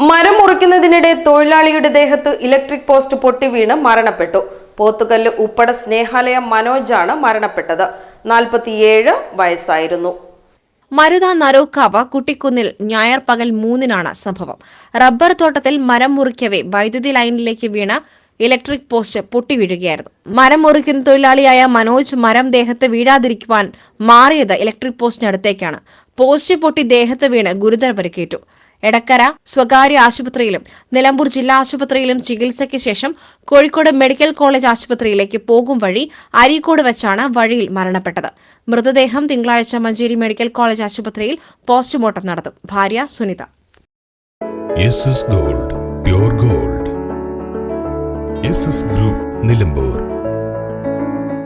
ഉഴുന്നതിനിടെ തൊഴിലാളിയുടെ ദേഹത്ത് electric post പൊട്ടി വീണ് മരണപ്പെട്ടു. പോത്തുകല്ല് ഉപ്പട സ്നേഹാലയം മനോജാണ് മരണപ്പെട്ടത്. നാൽപ്പത്തിയേഴ് വയസ്സായിരുന്നു. മരുത നരോക്കാവ കുട്ടിക്കുന്നിൽ ഞായർ പകൽ മൂന്നിനാണ് സംഭവം. റബ്ബർ തോട്ടത്തിൽ മരം മുറിക്കവേ വൈദ്യുതി ലൈനിലേക്ക് വീണ ഇലക്ട്രിക് പോസ്റ്റ് പൊട്ടി വീഴുകയായിരുന്നു. മരം മുറിക്കുന്ന തൊഴിലാളിയായ മനോജ് മരം ദേഹത്ത് വീഴാതിരിക്കുവാൻ മാറിയത് ഇലക്ട്രിക് പോസ്റ്റിനടുത്തേക്കാണ്. പോസ്റ്റ് പൊട്ടി ദേഹത്ത് വീണ് ഗുരുതര പരിക്കേറ്റു. എടക്കര സ്വകാര്യ ആശുപത്രിയിലും നിലമ്പൂർ ജില്ലാ ആശുപത്രിയിലും ചികിത്സയ്ക്ക് ശേഷം കോഴിക്കോട് മെഡിക്കൽ കോളേജ് ആശുപത്രിയിലേക്ക് പോകും വഴി അരീക്കോട് വെച്ചാണ് വഴിയിൽ മരണപ്പെട്ടത്. മൃതദേഹം തിങ്കളാഴ്ച മഞ്ചേരി മെഡിക്കൽ കോളേജ് ആശുപത്രിയിൽ പോസ്റ്റ്മോർട്ടം നടത്തും. ഭാര്യ Sunitha. Gold gold. Group Nilambur.